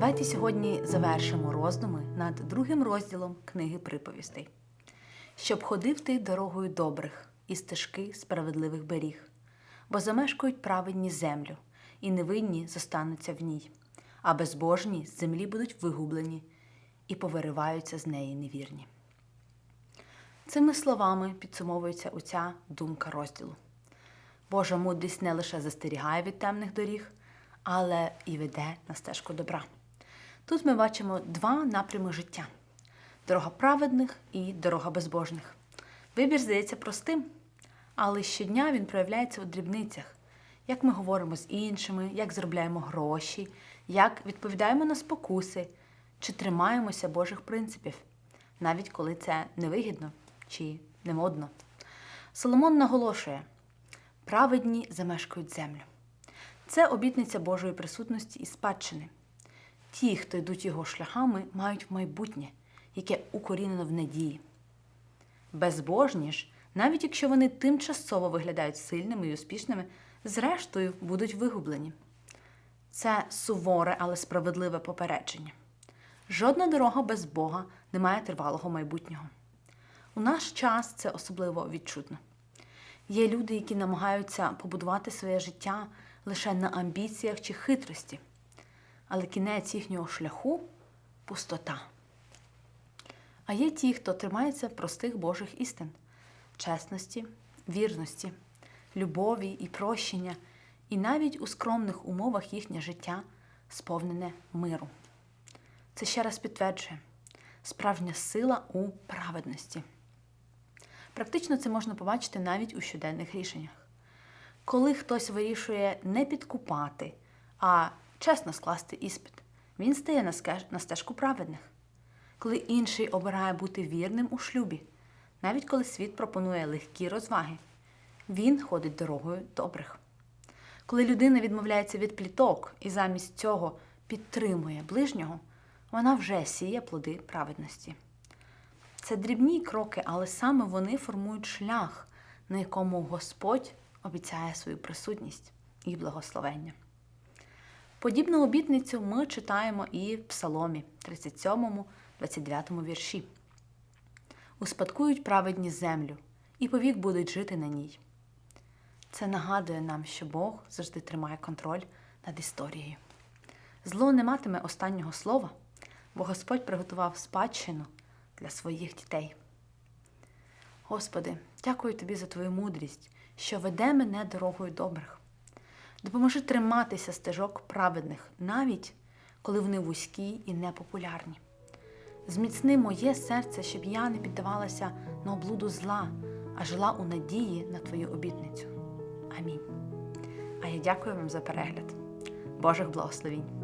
Давайте сьогодні завершимо роздуми над другим розділом книги приповістей. Щоб ходив ти дорогою добрих і стежки справедливих беріг, бо замешкають праведні землю, і невинні зостануться в ній, а безбожні з землі будуть вигублені і повириваються з неї невірні. Цими словами підсумовується оця думка розділу. Божа мудрість не лише застерігає від темних доріг, але і веде на стежку добра. Тут ми бачимо два напрями життя: дорога праведних і дорога безбожних. Вибір здається простим, але щодня він проявляється у дрібницях, як ми говоримо з іншими, як заробляємо гроші, як відповідаємо на спокуси, чи тримаємося Божих принципів, навіть коли це невигідно чи не модно. Соломон наголошує: праведні замешкають землю. Це обітниця Божої присутності і спадщини. Ті, хто йдуть його шляхами, мають майбутнє, яке укорінено в надії. Безбожні ж, навіть якщо вони тимчасово виглядають сильними і успішними, зрештою будуть вигублені. Це суворе, але справедливе попередження. Жодна дорога без Бога не має тривалого майбутнього. У наш час це особливо відчутно. Є люди, які намагаються побудувати своє життя лише на амбіціях чи хитрості, але кінець їхнього шляху пустота. А є ті, хто тримається простих Божих істин, чесності, вірності, любові і прощення, і навіть у скромних умовах їхнє життя сповнене миру. Це ще раз підтверджує справжня сила у праведності. Практично це можна побачити навіть у щоденних рішеннях. Коли хтось вирішує не підкупати, а чесно скласти іспит, він стає на стежку праведних. Коли інший обирає бути вірним у шлюбі, навіть коли світ пропонує легкі розваги, він ходить дорогою добрих. Коли людина відмовляється від пліток і замість цього підтримує ближнього, вона вже сіє плоди праведності. Це дрібні кроки, але саме вони формують шлях, на якому Господь обіцяє свою присутність і благословення. Подібну обітницю ми читаємо і в Псаломі 37, 29 вірші. Успадкують праведні землю, і повік будуть жити на ній. Це нагадує нам, що Бог завжди тримає контроль над історією. Зло не матиме останнього слова, бо Господь приготував спадщину для своїх дітей. Господи, дякую Тобі за Твою мудрість, що веде мене дорогою добрих. Допоможи триматися стежок праведних, навіть коли вони вузькі і непопулярні. Зміцни моє серце, щоб я не піддавалася на облуду зла, а жила у надії на Твою обітницю. Амінь. А я дякую вам за перегляд. Божих благословінь!